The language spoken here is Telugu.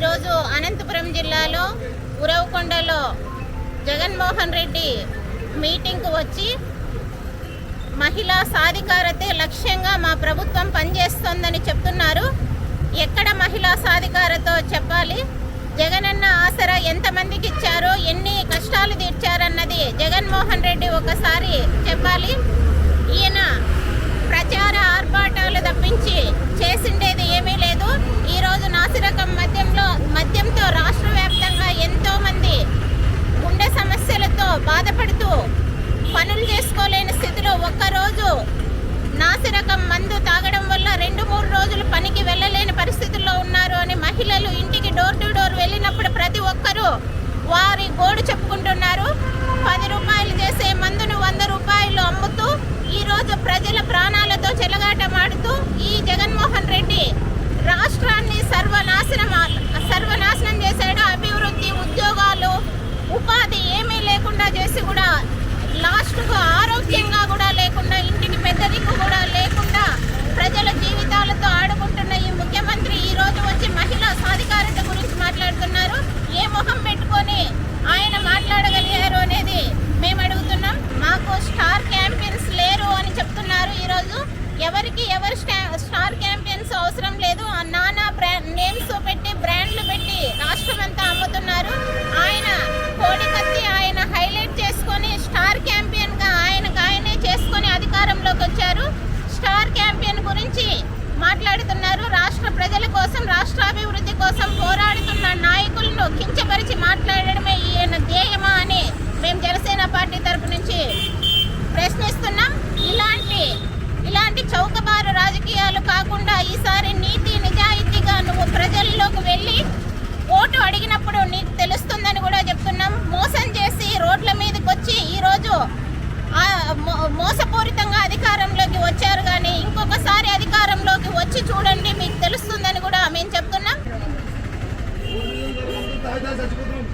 ఈరోజు అనంతపురం జిల్లాలో ఉరవకొండలో జగన్మోహన్ రెడ్డి మీటింగ్కు వచ్చి మహిళా సాధికారతే లక్ష్యంగా మా ప్రభుత్వం పనిచేస్తోందని చెప్తున్నారు. ఎక్కడ మహిళా సాధికారతో చెప్పాలి? జగనన్న ఆసరా ఎంతమందికి ఇచ్చారో ఎన్ని కష్టాలు తీర్చారన్నది జగన్మోహన్ రెడ్డి ఒకసారి బాధపడుతూ పనులు చేసుకోలేని స్థితిలో ఒక్కరోజు నాసిరకం మందు తాగడం వల్ల రెండు మూడు రోజులు పనికి వెళ్ళలేని పరిస్థితుల్లో ఉన్నారు అని మహిళలు ఇంటికి డోర్ టు డోర్ వెళ్ళినప్పుడు ప్రతి ఒక్కరూ వారి గోడు చెప్పుకుంటున్నారు. పది రూపాయలు చేసే మందును వంద రూపాయలు అమ్ముతూ ఈరోజు ప్రజల ప్రాణాలతో చెలగాటమాడుతూ ఈ జగన్మోహన్ రెడ్డి Mustafa. కోసం రాష్ట్ర అభివృద్ధి కోసం పోరాడుతున్న నాయకులను కించపరిచి మాట్లాడడమే ఈయన ధ్యేయమా అని మేము జనసేన పార్టీ తరపు నుంచి ప్రశ్నిస్తున్నాం. ఇలాంటి ఇలాంటి చౌకబారు రాజకీయాలు కాకుండా ఈసారి నీతి నిజాయితీగా నువ్వు ప్రజల్లోకి వెళ్ళి ఓటు అడిగినప్పుడు నీకు తెలుస్తుందని కూడా చెప్తున్నాం. మోసం చేసి రోడ్ల మీదకి వచ్చి ఈరోజు మో- మోసపూరితంగా అధికారంలోకి వచ్చారు కానీ ఇంకొకసారి అధికారంలో చచ్చిపోతున్నాం